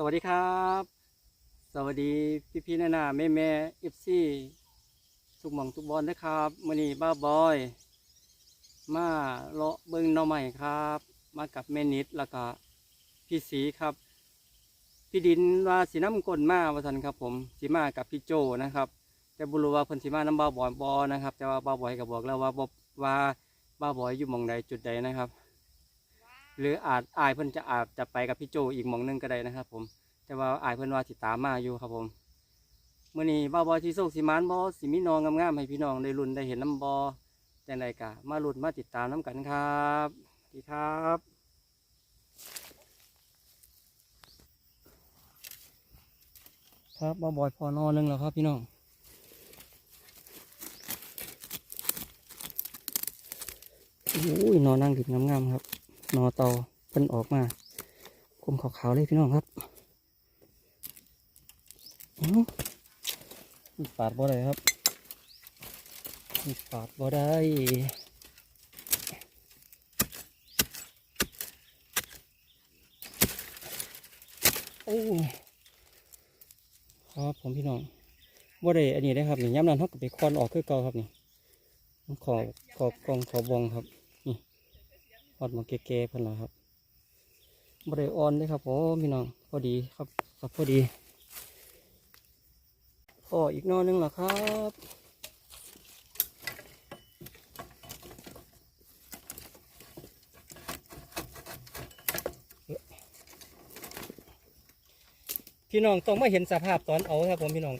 สวัสดีครับ สวัสดีพี่พี่ๆนานาแม่แม่เอฟซีทุกหม่องทุกบอลนะครับมือนี้บ้าบอย มาเลาะเบิ้งหน่อใหม่ครับ มากับแม่นิดแล้วก็พี่สีครับ พี่ดินว่าสีน้ำกลมาว่าสันครับ ผมสีมากับพี่โจนะครับ แต่บุรุว่าเพิ่นสีมาน้ำบ้าบอยบอนะครับ แต่ว่าบ้าบอยก็บอกแล้วว่าบ่ว่าบ้าบอยอยู่หมองใดจุดใดนะครับ หรืออาจอายเพิ่นจะอาจจะไปกับพี่โจอีกมองหนึงก็ได้นะครับ ผม แต่ว่าอายเพิ่นว่าสิตามมาอยู่ครับผมเมื้อนี้บ้าวบอยที่โชคสิมานบ่สิมีน้องงามๆให้พี่น้องได้ลุ้นได้เห็นน้ำบ่จังไดกะมาลุ้นมาติดตามน้ำกันครับดีครับครับบ้าบอยพอนอนนึงแล้วครับพี่น้องโอ้ยนอนนั่งดิบงามๆครับ นอเตาเพิ่นออกมากลมขาวๆเลยพี่น้องครับอื้อมีปาดบ่ได้ครับมีปาดบ่ได้โอ้ครับผมพี่น้องบ่ได้อันนี้ได้ครับนี่ย้ำนั้นเขาก็ไปควอนออกคือเก่าครับนี่ขอบขอบกองขอบบองครับ อดมาเก๋ๆเพิ่นละครับบริออนเลยครับผมพี่น้องพอดีครับครับพอดีพออีกนอนึงเหรอครับพี่น้องต้องมาเห็นสภาพตอนเอาครับผมพี่น้อง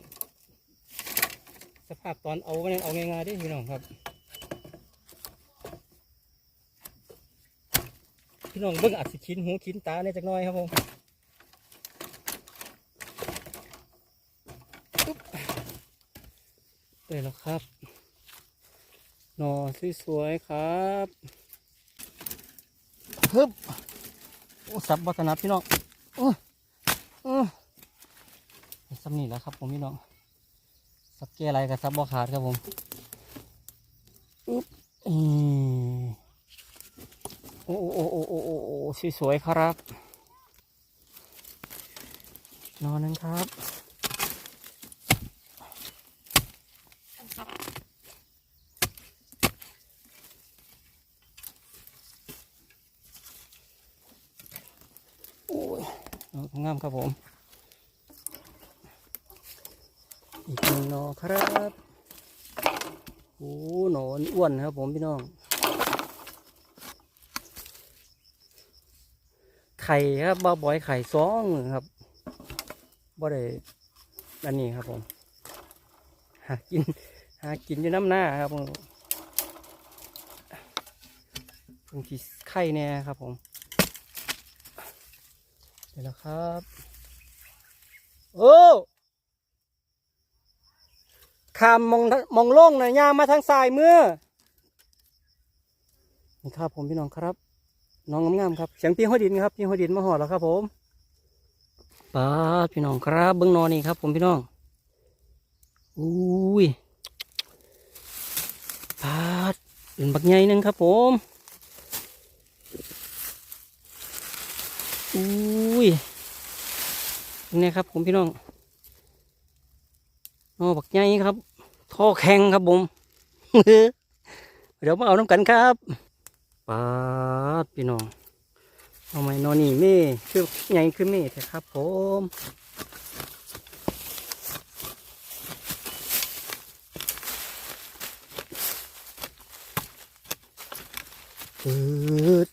สภาพตอนเอาไม่ได้เอาง่ายๆด้พี่น้องครับ พี่น้องเบิ่งอาจสิคินหูคินตาเนี่ยจักน้อยครับผมปึ๊บได้แล้วครับ หนอสวยๆครับฮึบโอ้สับวัฒนัดพี่น้องโอ้โอ้สับนี่แหล้วครับผมพี่น้อง สับเกอะไรกับสับบ่ขาดครับผมอึ๊บอืม โอ้โอ้โอ้โอ้โอ้โอ้ สวยๆครับ นอนนึงครับ โอ้ยงามครับผม อีกหนึ่งนอครับ โอ้หนอนอ้วนครับผมพี่น้อง ข่ครับบ่บอยไข่สองครับบ่ได้อันนี้ครับผมหากินหากินอยู่น้ำหน้าครับผมบางทีไข่เนี่ยครับผมเดี๋ยวแล้วครับโอ้ขามมองมองโล่งน่อยย่ามาทางซ้ายมือนี่ครับผมพี่น้องครับ น้องงามๆครับเสียงพี่หัวดินครับพี่หัวดินมาหอดแล้วครับ ผมป้าดพี่น้องครับเบิ้งนอนนี่ครับ ผมพี่น้องอุ้ยป้าดเป็นบักใหญ่นึงครับ ผมอุ้ยนี่ครับ ผมพี่น้องนอบักใหญ่ครับท่อแข็งครับผมเดี๋ยวมาเอาน้ำกันครับ ปาดพี่น้อง เอาไหมนอนนี่เม่คือใหญ่คือเม่แท้ครับ ผมปืด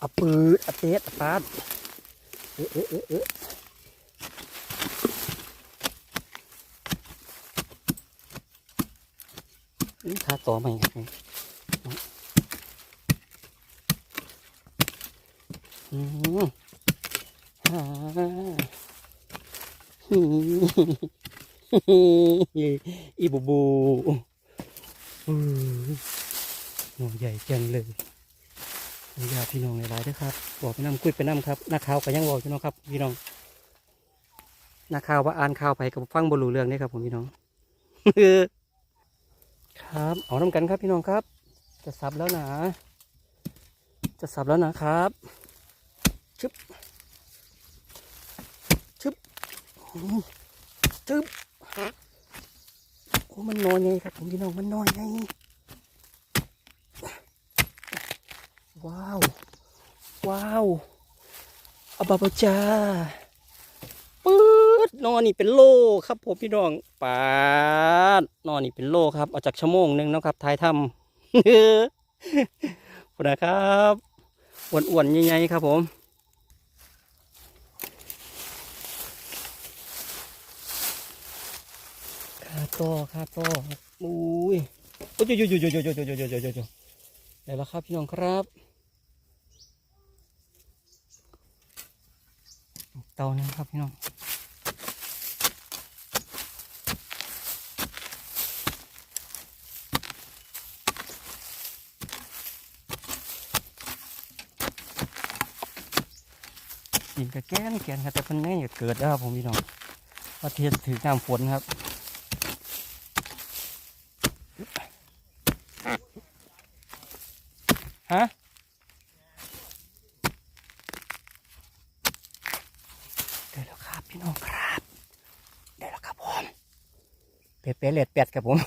อะปืดอะเตะอะปาดเอ๊ะเอ๊ะเอ๊ะเอ๊ะนี่ขาต่อใหม่ครับ อืมฮ่าฮีอีบูบูอือหนูใหญ่จังเลยอยาพี่น้องหลายๆด้วยครับบอกไปน้ำคุยไปน้ำครับนักข่าวก็ยังบอกอยู่เนาะครับ พี่น้องนักข่าวว่าอ่านข่าวไปกับฟังบรูเรื่องนี่ครับผมพี่น้องครับเอาน้ำกันครับพี่น้องครับ จะสับแล้วนะ จะสับแล้วนะครับ ชึบนี่จึ๊บโอ้มันนอนไงครับผมพี่น้องมันนอนไงว้าว ว้าวอาบาบาจาปื๊ดนอนนี่เป็นโลครับผมพี่น้องปาดนอนนี่เป็นโลครับเอาจากชั่วโมงหนึ่งนะครับท้ายถ้ำขอบคุณนะครับอ้วนๆใหญ่ๆครับผม คาโต้คาโต้อุ้ยโอ้ยโยโยโยโยโยโยโยโยโยโยโยได้แล้วครับพี่น้องครับเตาหนึงครับพี่น้องกินกระแกนแกนครับแต่เพิ่นไม่อยากเกิดแล้วครับผมพี่น้องว่าเทียนถือน้ำฝนครับ ฮะได้แล้วครับพี่น้องครับได้แล้วครับผม เป๊ะๆเลดเป็ดครับผม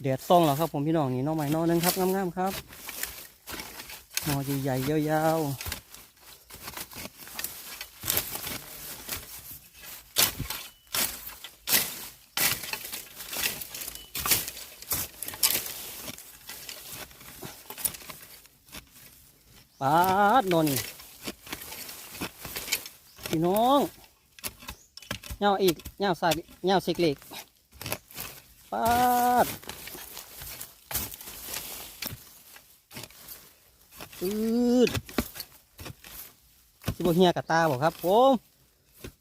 เดือดซ่องแล้วครับผมพี่น้องนี่น้องใหม่น้อหนึงครับงามๆครับหนอใหญ่ๆยาวๆปาดนอนนี่พี่น้อง เงาอีกเงาใส่เงาสิกเล็กปาดปืดสิบเฮียกับตาบอกครับผม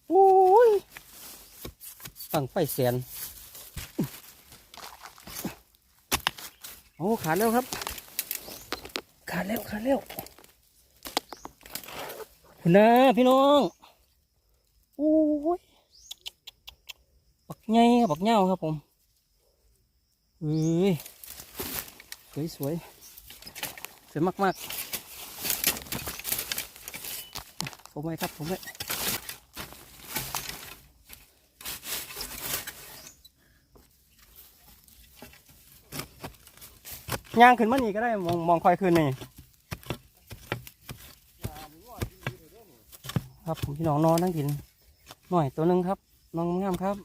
โอ้ยตั้งไฟเสียนโอ้ขาดแล้วครับ ขาดแล้วขาดแล้วคุณนะพี่น้องโอ้ยบักไง บักเงาครับผมเอ้ยสวยสวยสวยมากมากๆผมไว้ครับผมไว้ย่างขึ้นมานี่ก็ได้มองมองคอยขึ้นนี่ครับผมพี่น้องนอนนั่งกินหน่อยตัวหนึ่งครับน้องงามครับ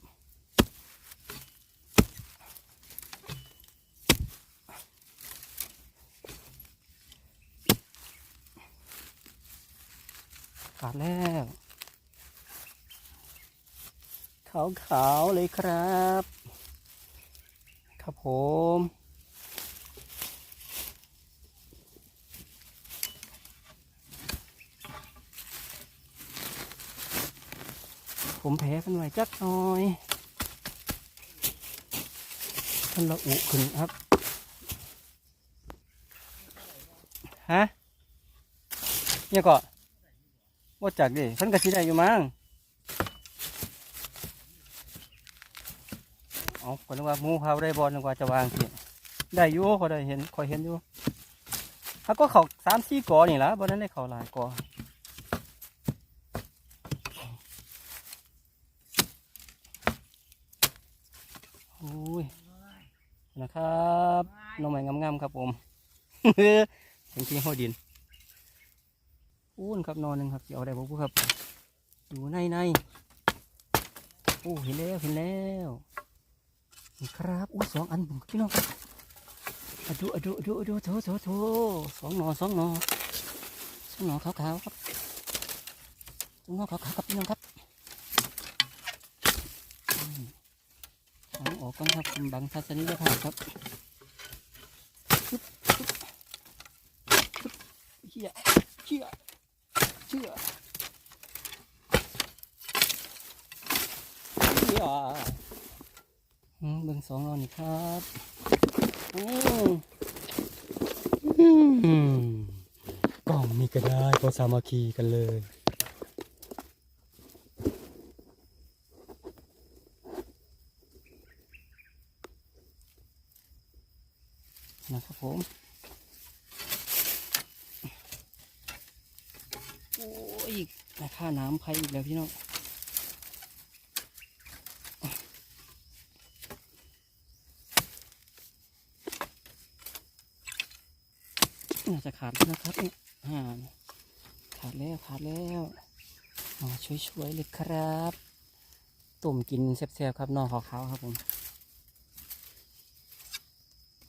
ขาดแล้ว ขาวขาวๆเลยครับ ครับผม ผมแพ้กันไว้จักหน่อยท่านละอุขึ้นครับ ฮะเนี่ยก็ว่าจากดิเพิ่นกระสิได้อยู่มั้ง เอาคนนึกว่ามูเขาได้บอลนึกว่าจะวางสิได้อยู่เขาได้เห็นคอยเห็นอยู่เขาก็เขาสามสี่กอนี่ละบนนั้นได้เขาหลายกอโอ้ยนะครับน้องใหม่งามๆครับผมเป็นที่ห้อดินอู้นครับนอนหนึ่งครับสิเอาได้บ่ผู้ครับอยู่ในในโอ้เห็นแล้วเห็นแล้ว นี่ครับอู้สองอันพี่น้องครับอดูอดูอดูอดูโถโถโถสองหนอสองหนอสองหนอขาวๆครับสองหนอขาวๆครับพี่น้องครับเองออกกันครับบังทัศนียภาพครับ มครับโอ้กล่องมีก็ได้ก็สามัคคีกันเลยนะครับผมโอ้ยราคาน้ำใครอีกแล้วพี่น้อง น่าจะขาดนะครับเนี่ยขาดแล้วขาดแล้วอ๋อช่วยๆเลยครับตุ่มกินแซ่บๆครับนอขอเขาครับผม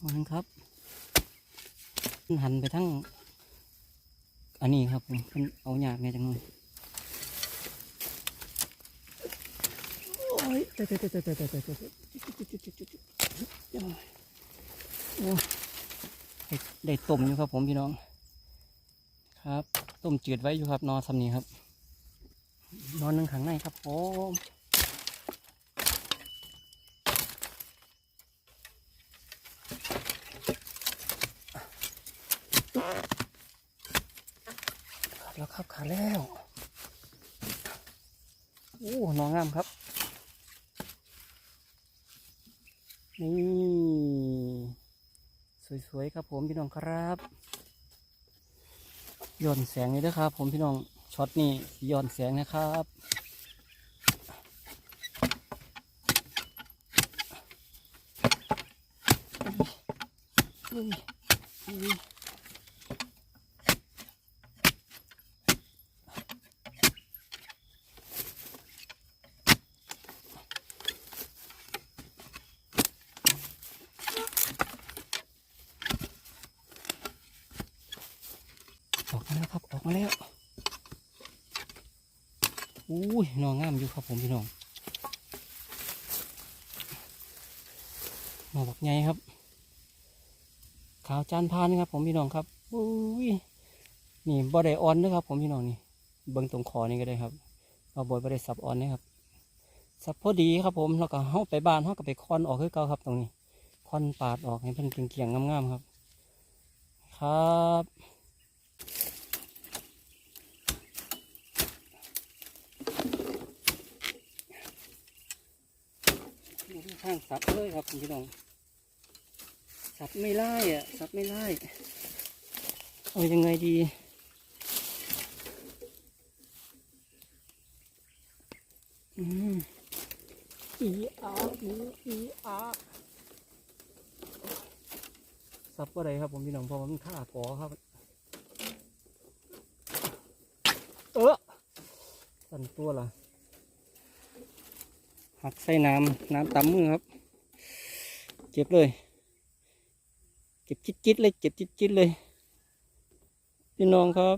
มันครับ หันไปทั้ง อันนี้ครับผมมันเอาหยากไงจังเลยโอ้ยเตะเตะเตะเตะเตะเตะเตะเตะเตะเตะเตะเตะเตะเตะ ได้ต้มอยู่ครับ ผมพี่น้อง ครับต้มจืดไว้อยู่ครับ นอนสำนีครับ นอนหนึ่งขังในครับผมขาดแล้วครับขาดแล้ว โอ้นองงามครับ นี่ส วยครับผมพี่น้องครับย้อนแสงเลยนะครับผมพี่น้องช็อตนี้ย้อนแสงนะครับ ออกมาแล้วครับออกมาแล้วอุ้ยนองงามอยู่ครับผมพี่น้องหนอบักใหญ่ครับ ขาวจานพานครับ ผมพี่น้องครับอุ้ยนี่บ่ไดออนนะครับ ผมพี่น้องนี่เบิ้งตรงคอนี่ก็ได้ครับเอาบอยบ่ไดสับออนนะครับสับพอดีครับผมแล้วก็เฮาไปบ้านเฮาก็ไปคอนออกคือเก่าครับ ตรงนี้คอนปาดออกให้เพิ่นเกลี่ยงๆงามๆครับ ครับางสับเลยครับคุณพี่น้องสับไม่ไล่อะสับไม่ไล่เอายังไงดีอืมอีอาอีอีอาสับก็ได้ครับผมพี่น้องเพราะว่ามันฆ่ากอครับ เออสั่นตัวล่ะ หักใส่น้ำน้ำตำมือครับเจ็บเลยเจ็บจิตๆเลยเจ็บจิตๆเลย พี่น้องครับ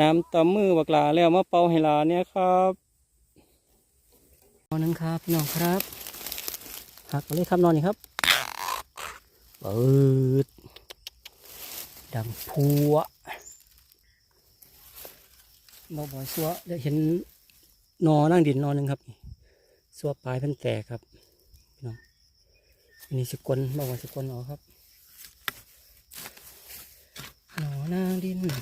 น้ำตำมือบักลาแล้วมาเป่าให้ลาเนี่ยครับนอนนึงครับพี่น้องครับหักเลยครับนอนนี่ครับเปิดดังพัวบ่บ่อยสัวได้เห็น นอนั่งดินนอนหนึ่งครับสัวปลายเพิ่นแตกครับพี่น้องอันนี้สกลบอกว่าสกลเหรอครับนอนั่งดินน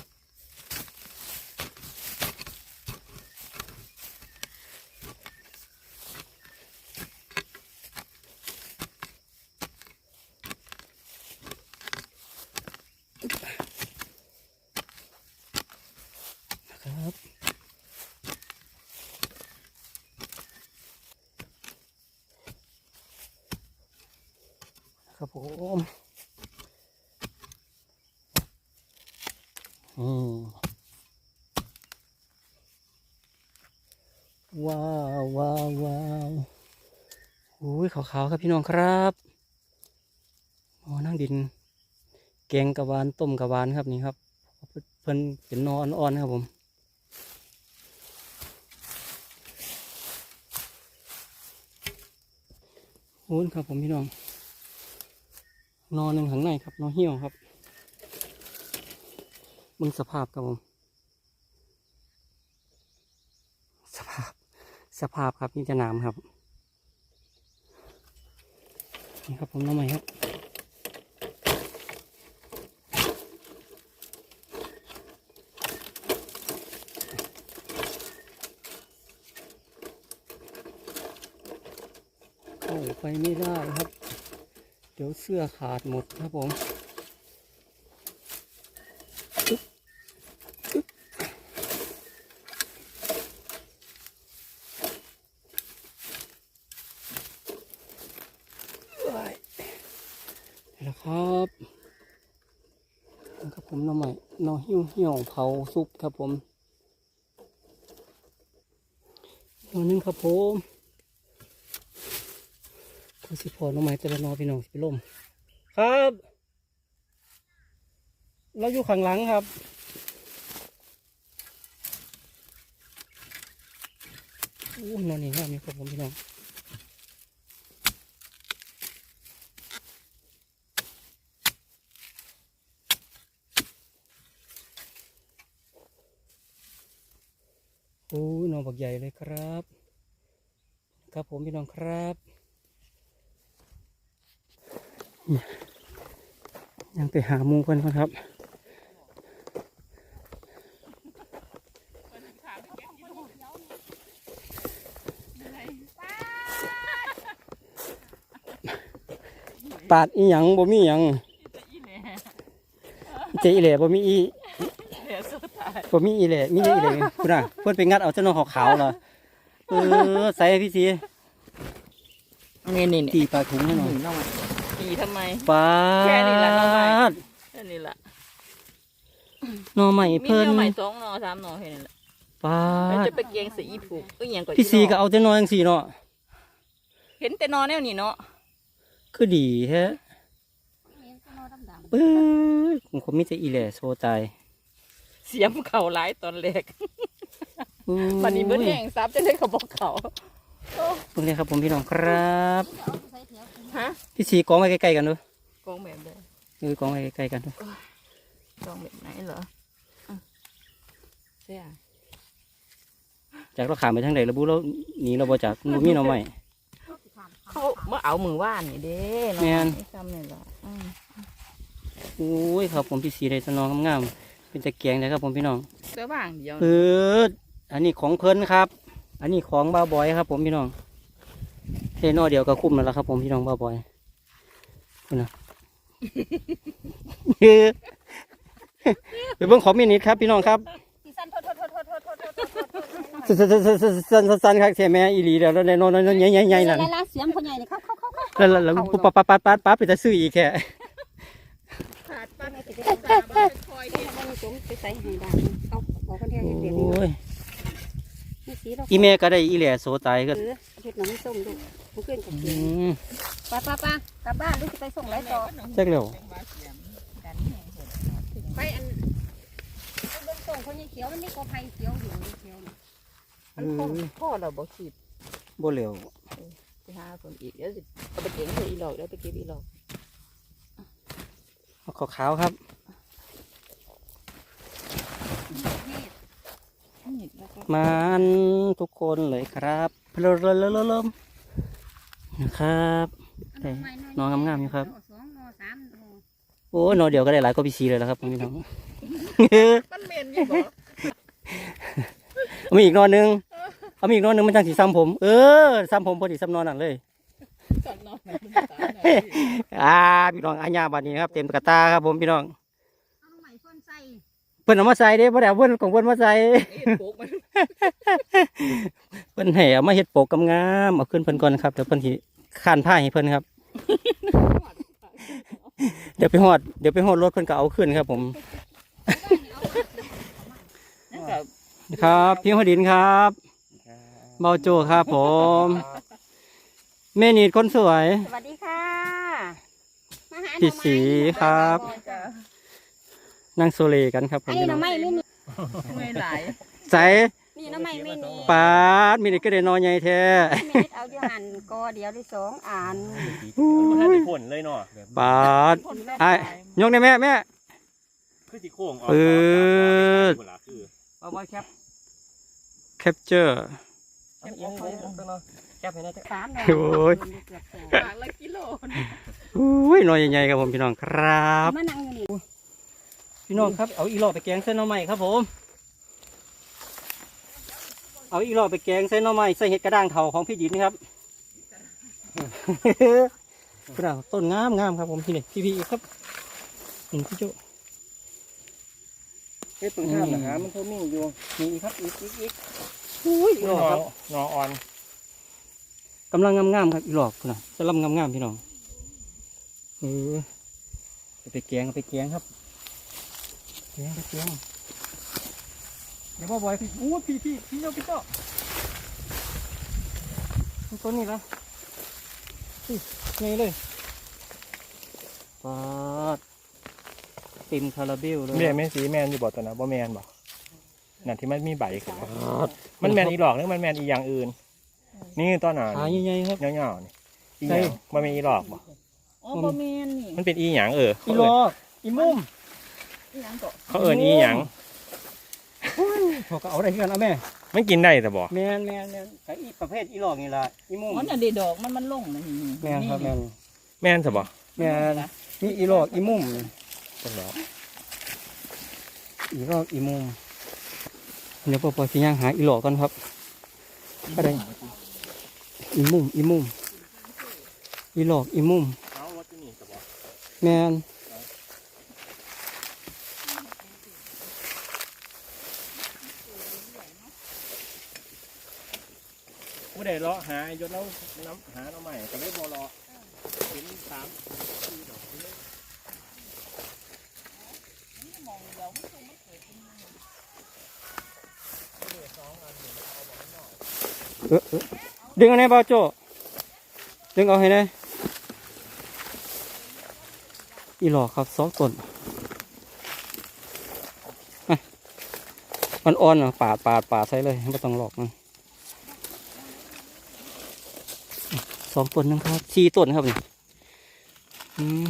ะครับครับผมอืมว้าวว้าวว้าวอุ้ย ขาวครับพี่น้องครับโอ้นั่งดิน แกงกะวานต้มกะวานครับนี่ครับ เพิ่นเป็นนออ่อนๆครับผมโอ้ยครับผมพี่น้อง นอนหนึ่งข้างในครับ นอนเหี่ยวครับมึงสภาพครับผม สภาพ สภาพครับนี่จะน้ำครับ นี่ครับผมน้องใหม่ครับเข้าไปไม่ได้ครับ เดี๋ยวเสื้อขาดหมดครับผมอึ๊บอึ๊บ ครับนะครับ ผมน้อใหม่น้อหิ้วเหี่ยวเผาซุปครับผมน้อหนึงครับผมคือสิพอน้อใหม่แต่ละนอนพี่น้องสิไปล่มครับ เราอยู่ข้างหลังครับอู้นอนนี่งามนี่ครับผมพี่น้องโอ้ยนอนบัก ใหญ่เลยครับ ครับผมพี่น้องครับยังไปหาหมูกันก่อนครับปาดอีหยังบ่มีหยังเจอีแหล่บ่มีอี บ่มีอีแหล่มีแต่อีแหล่คุณน่ะเพิ่นไปงัดเอาเจ้าน้องขาวๆเหรอเออใส่ให้พี่สีนี่นี่ตีปลาถุงให้หน่อยน้องตีทำไมปาแค่นี้แหละน้องใหม่ดแค่นี้แหละหน่อใหม่มีเพิ่นเนื้อใหม่สองหนอสามหนอแค่นี้แหละปาแล้วดจะไปเกียงสีผูกเอ้ยยังก่อนพี่สีก็เอาแต่น้อยจังซี่เนาะเห็นแต่นอนแนวนี้เนาะคือดีแฮะเอ้ยผมคงมีแต่อีแหล่โซตาย เสียมเข่าหลายตอนแรกอุ้ยวันนี้เบิ้ลแห้งซับจะได้เขาบอกเขาเพิ่งเลยครับผมพี่น้องครับฮะพี่สีกองไว้ใกล้ๆกันดูกองแบบใดเออกองไว้ใกล้ๆกันดูกองแบบไหนเหรออะเสียจากเราขามไปทางไหนเราบูเราหนีเราบ่จากบ่มีหน่อใหม่เขาเมื่อเอามือว่านนี่เด้เนาะแม่นไม่จำเนี่ยเหรออืมโอ้ยครับผมพี่สีได้สนองงามๆ เป็นตะเกียงเลยครับผมพี่น้องเสื้อบางเดียวเอออันนี้ของเพิ่นครับ อันนี้ของบ้าบอยครับ ผมพี่น้องเทนอเดียวก็คุ้มแล้วละครับ ผมพี่น้องบ้าบอยคุณนะไปเบิ่งของมินิครับ พี่น้องครับสันสันสันสันสันครับเสียแม่อีหลีเดี๋ยวเราได้นอนนอนใหญ่ใหญ่นั่นแล้วเสียงขาใหญ่เลยเขาเขาเขาเขาแล้วแล้วปั๊บปั๊บปั๊บปั๊บไปจะซื้ออีกแค่ ใส่ให้ได้เอาบอกคนเดียวโอเห็นเดี๋ยวนี้้ยมีสีเราอีแม่ก็ได้อีแหล่โซตายก็เออเห็ดหนังส้มดูมันขึ้นกับอืเกียงมป้าป้าป้ากลับบ้านลูกจะไปส่งไรต่อแจ็คเร็วไปอันเบื้องส่งคนยังเขียวมันนี่ก็ไผ่เขียวอยู่เขียวเอมันพ่ออพ่อเราบอกขีดบ่เร็วไปหาคนอีกเดี๋ยวสิเอาไปเก็บให้อีหลอกเดี๋ยวไปเก็บอีหลอกเอาขาวๆครับนี่แล้วก็ มันทุกคนเลยครับเพลินเริ่มนะครับได้นอนงามๆอยู่ครับสองนอสามนอโอ้ยนอนเดียวก็ได้หลายก็พีซีเลยแล้วครับพี่น้องมันเมนอยู่บ่เอามีอีกนอนหนึงเอามีอีกนอนหนึงมันจังสีซ้ำผม เออซ้ำผมพอดีซ้ำนอนนั่นเลยสัตว์นอนมันตายหน่อยสิอ่าพี่น้องอาญาบัดนี้นะครับ เต็มกระตาครับผมพี่น้อง เอาใหม่ส้นใส่ เพิ่นเอามาใส่เด้บ่ได้เอาเพิ่นของเพิ่นมาใส่เอ็ดโปกมันเพิ่นให้เอามาเฮ็ดโปกงามๆเอาขึ้นเพิ่นก่อนครับเดี๋ยวเพิ่นสิคานผ้าให้เพิ่นครับ เดี๋ยวไปฮอดเดี๋ยวไปฮอดรถเพิ่นก็เอาขึ้นครับ ผมนั่นกับครับพี่หัวดินครับเบาโจครับ ผมแม่นีดคนสวย สวัสดีค่ะมาหาพี่สีครับ จะนั่งโซเลกันครับผอัมนนี้พี่หน้น่อองไม้ไม่มีไม่หลายใส่นี่หน่อไม้ไม่มีปาดมีนี่ก็ได้นอนใหญ่แท้เม็ดเอาอยู่หันกอเดียวได้สองอันมันน่าจะผลเลยเนาะแบบปาดไอ้ยกได้แม่แม่ คือสีโค้งออกปืด เวลาคือเอาไว้แคปแคปเจอร์แคปยังไงต้องเนาะแคปให้ได้สามดอกโอ้ยเกือบสองปากละกิโลอุ้ยนอนใหญ่ๆครับผมพี่น้องครับ มานั่งอยู่นี่ พี่น้องครับเอาอีหลอดไปแกงเส้นหน่อไม้ครับผม เอาอีหลอดไปแกงเส้นหน่อไม้ใส่เห็ดกระด้างเถาของพี่ดินครับพี่น้องต้นงามงามครับผมพี่นี่พี่พี่อีกครับหนึ่งพี่โจเฮ็ดตรงข้ามนะฮะมันเขามีอยู่มีอีกครับอีกอีกอีกอุ้ยอีหลอดครับนออ่อนกำลังงามๆครับอีหลอกนะจะลำงามๆพี่น้องเออเอาไปแกงเอาไปแกงครับ แกงไปแกงเดี๋ยวพ่อบอยพี่โอ้พี่พี่พี่เจ้าพี่เจ้าต้นนี้ละอุ้ยไงเลยปาดเต็มคาราเบลเลยแม่แม่สีแมนอยู่บ่ตอนนะบ่แมนบ่นั่นที่มันมีใบขึ้นมามันแมนอีหลอกหรือมันแมนอีอย่างอื่น นี่ตอนน่ะขาใหญ่ๆครับเงาๆนี่อีหยังบ่แม่นอีหลอกบ่อ๋อบ่แม่นนี่มันเป็นอีหยังเอออีเขาลเอิ้นอกอีมุมอีห ยังก็เขาเอิ้นอีหยังเขาก็เอาได้คือกันเอาแม่มันกินได้แต่บ่แมนแมนแมนแต่อีประเภทอีหลอกนี่ละอีมุมมันน่ะได้ดอกมันมันลงนะนี่แมนครับแมนแม่นซะบ่แมนมีอีหลอกอีมุมจังดอกอีหลอกอีมุมเดี๋ยวพอพอสิย่างหาอีหลอกกันครับก็ได้อีมุมอีมุมอีหลอกอีมุมเอารถอยู่นี่ซะบ่แมน ผู้เลาะหายศแล้วน้ำหาเอาใหม่ก็เลยบ่เลาะเห็นสามสี่ดอกเลยเออเออดึงเอันไหนบ่าวโจดึงเอาให้ได้อีหลอกครับสองต้นมันอ่อนอะปาดปาดปาดใส่เลยไม่ต้องหลอกมัน สองต้นนะครับสี่ต้นครับนี่อืม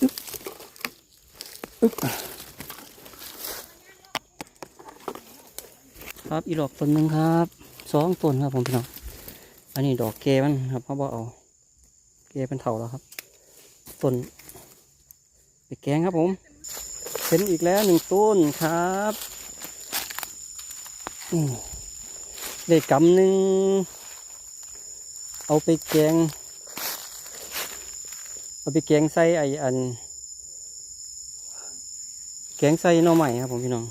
อึ๊บอึ๊บครับอีดอกต้นหนึ่งครับสองต้นครับผมพี่น้องอันนี้ดอกเกมันครับเขาบอกเอาเกเป็นเถาแล้วครับต้นไปแกงครับผมเป็นอีกแล้วหนึ่งต้นครับ ได้กำหนึ่ง เอาไปแกง เอาไปแกงใส่ไออัน แกงใส่หน่อใหม่ครับผมพี่น้อง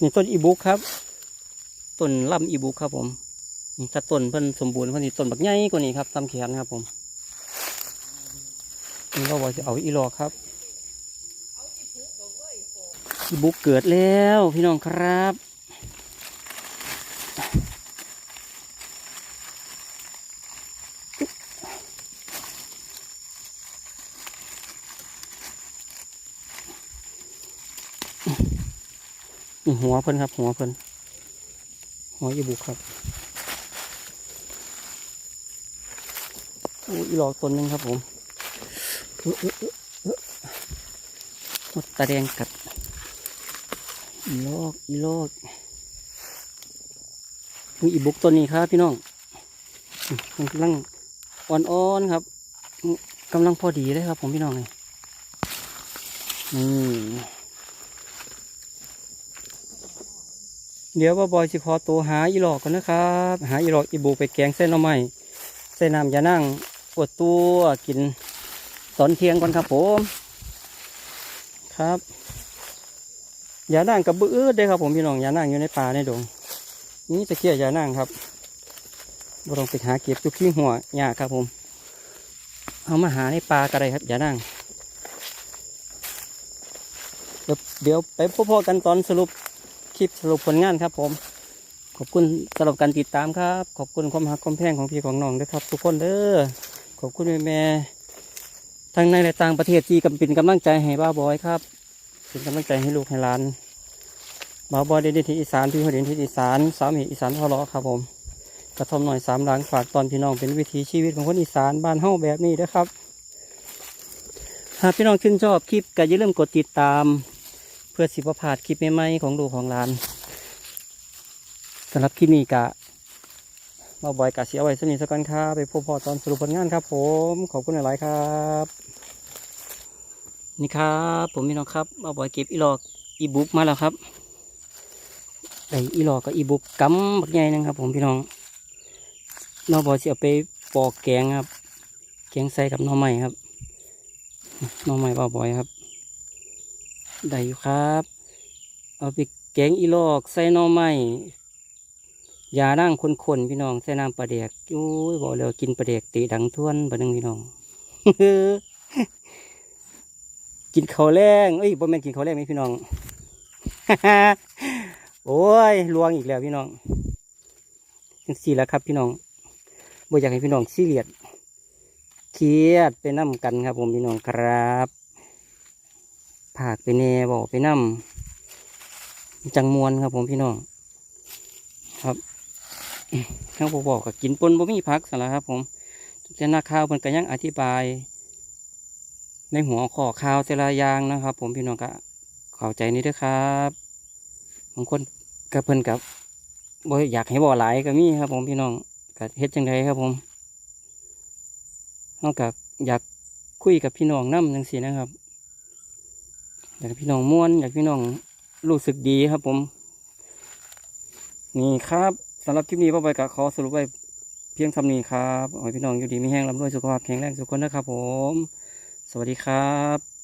นี่ต้นอีบุกครับ ต้นลำอีบุกครับผมถ้าต้นเพิ่นสมบูรณ์เพิ่นนี่ต้นบักใหญ่กว่านี้ครับตามแขนครับผมนี่เราบอกจะเอาอีหลอกครับ อีบุกเกิดแล้วพี่น้องครับ นี่หัวเพิ่นครับ หัวเพิ่นหัวอีบุกครับโอ้อีหลอกตนหนึ่งครับผมเอ้อเอ้อเอ้อเอ้อมดตาแดงกัด อีโลกอีโลกมีอีบุกต้นนี้ครับพี่น้องมันกำลังอ่อนๆครับกำลังพอดีเลยครับผมพี่น้องเลยนี่เดี๋ยวว่าบอยสิขอตัวหาอีหลอกก่อนนะครับ หาอีหลอกอีบูไปแกงเส้นหน่อไม้ใส่น้ำยานั่งปวดตัวกินตอนเที่ยงก่อนครับผม ครับ ยานั่งกับบื้อเด้ครับผมพี่น้องยานั่งอยู่ในป่าในดง นี่ตะเกียบยานั่งครับบ่ต้องไปหาเก็บตุกขี้หัวหญ้าครับผม เอามาหาในป่าก็ได้ครับยานั่งเดี๋ยวไปพบๆกันตอนสรุปคลิปสรุปผลงานครับผม ขอบคุณสำหรับการติดตามครับ ขอบคุณความหักความแพงของพี่ของน้องด้วยครับ ทุกคนเด้อขอบคุณแม่แม่ทั้งในและต่างประเทศที่กำเป็นกำลังใจให้บ้าบอยครับ เป็นกำลังใจให้ลูกให้หลานบาวบอยได้เดนที่อีสานพี่เขาเด่นที่อีสานสามเหตุอีสานทะเลาะครับผมกระทอมหน่อยสามหลังฝากตอนพี่น้องเป็นวิถีชีวิตของคนอีสานบ้านเฮาแบบนี้นะครับ หากพี่น้องชื่นชอบคลิปก็อย่าลืมกดติดตาม เพื่อสิบพาดคลิปใหม่ๆของลูกของหลานสำหรับคลิปนี้กะมาบอยกะเสียไว้สนิทสักกันครับไปพบพอตอนสรุปผลงานครับ ผมขอบคุณหลายๆครับ นี่ครับผมพี่น้องครับมาบ่อยเก็บอีหลอกอีบุ๊กมาแล้วครับไออีหลอกกับอีบุ๊กกำบักใหญ่นึงครับ ผมพี่น้องน้องบอยสิเอาไปปอกแกงครับ แกงใส่กับน้องใหม่ครับน้องใหม่บ่าวบอยครับได้อยู่ครับ เอาไปแกงอีลอกใส่น่อไม้ยานั่งคนๆพี่น้องใส่น้ำปลาแดกโอ้ยบอกเลยว่ากินปลาแดกตีดังทวนบะนึงพี่น้อง กินข้าวแรงเอ้ยบ่แม่นกินข้าวแรงไหมพี่น้อง โอ้ยลวงอีกแล้วพี่น้องจังสี่แล้วครับ พี่น้องบ่อยากให้พี่น้องซีเรียสเครียดไปน้ำกันครับ ผมพี่น้องครับผากไปแน่บอกไปน้ำจังมวนครับ ผมพี่น้อง ครับทั้งผมบอกก็กินปนบ่มีพักสารครับ ผมจะนักข่าวมันก็ยังอธิบาย ในหัวข้อข่าวแต่ละอย่างนะครับ ผมพี่น้องก็เข้าใจนี่เด้วยครับบางคนก็เพิ่นกับบ่อยากให้บ่อหลายก็มีครับ ผมพี่น้องก็เฮ็ดจังไดครับ ผมเฮากับอยากคุยกับพี่น้องน้ำจังซี่นะครับ อยากพี่น้องม่วน อยากพี่น้องรู้สึกดีครับ ผม นี่ครับสำหรับคลิปนี้พ่อไปกับขอสรุปไว้เพียงเทำนี้ครับขอให้พี่น้องอยู่ดีมีแห้งร่ำรวยสุขภาพแข็งแรงสุขคนนะครับ ผม สวัสดีครับ